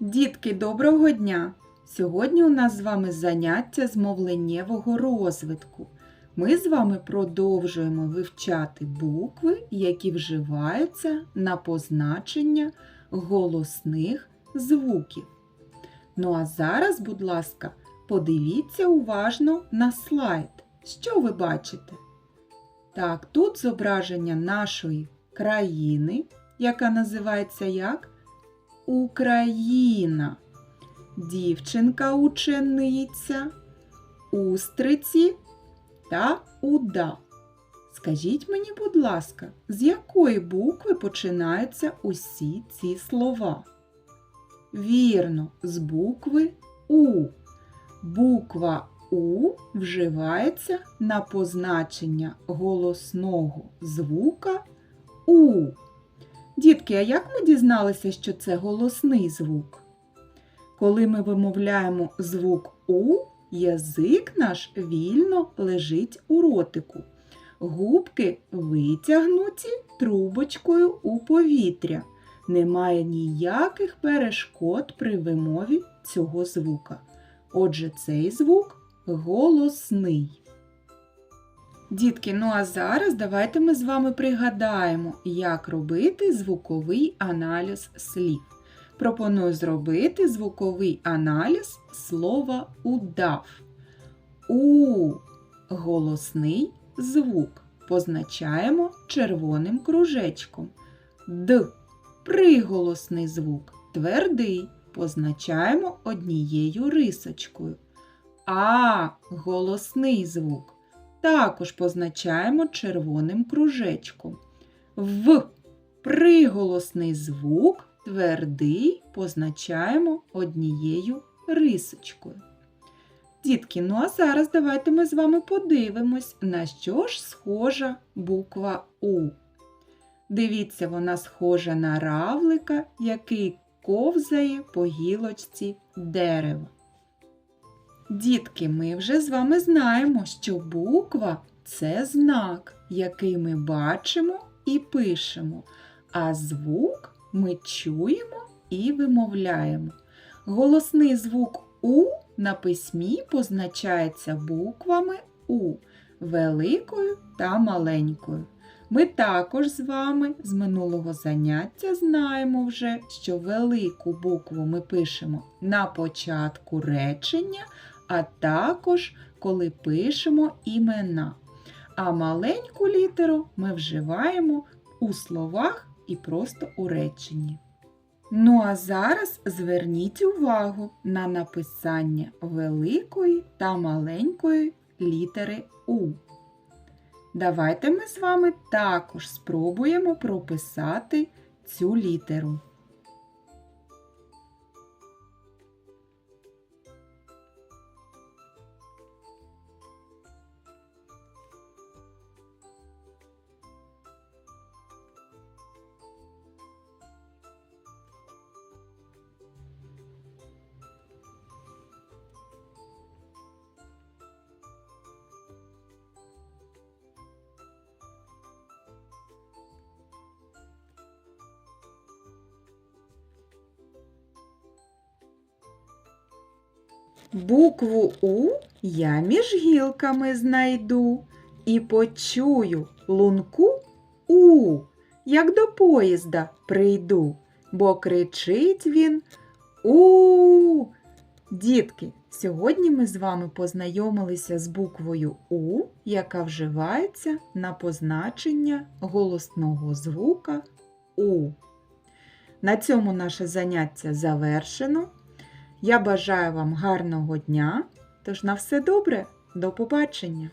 Дітки, доброго дня! Сьогодні у нас з вами заняття з мовленнєвого розвитку. Ми з вами продовжуємо вивчати букви, які вживаються на позначення голосних звуків. Ну а зараз, будь ласка, подивіться уважно на слайд. Що ви бачите? Так, тут зображення нашої країни, яка називається як Україна. Дівчинка учениця, устриці та уда. Скажіть мені, будь ласка, з якої букви починаються усі ці слова? Вірно, з букви У. Буква У вживається на позначення голосного звука У. Дітки, а як ми дізналися, що це голосний звук? Коли ми вимовляємо звук У, язик наш вільно лежить у ротику. Губки витягнуті трубочкою у повітря. Немає ніяких перешкод при вимові цього звука. Отже, цей звук голосний. Дітки, ну а зараз давайте ми з вами пригадаємо, як робити звуковий аналіз слів. Пропоную зробити звуковий аналіз слова удав. У голосний звук позначаємо червоним кружечком. Д приголосний звук твердий позначаємо однією рисочкою. А голосний звук також позначаємо червоним кружечком. В приголосний звук твердий позначаємо однією рисочкою. Дітки, ну а зараз давайте ми з вами подивимось, на що ж схожа буква У. Дивіться, вона схожа на равлика, який ковзає по гілочці дерева. Дітки, ми вже з вами знаємо, що буква це знак, який ми бачимо і пишемо, а звук ми чуємо і вимовляємо. Голосний звук У на письмі позначається буквами У великою та маленькою. Ми також з вами з минулого заняття знаємо вже, що велику букву ми пишемо на початку речення, а також коли пишемо імена. А маленьку літеру ми вживаємо у словах і просто у реченні. Ну а зараз зверніть увагу на написання великої та маленької літери У. Давайте ми з вами також спробуємо прописати цю літеру. Букву У я між гілками знайду і почую лунку У, як до поїзда прийду, бо кричить він У. Дітки, сьогодні ми з вами познайомилися з буквою У, яка вживається на позначення голосного звука У. На цьому наше заняття завершено. Я бажаю вам гарного дня. Тож на все добре, до побачення!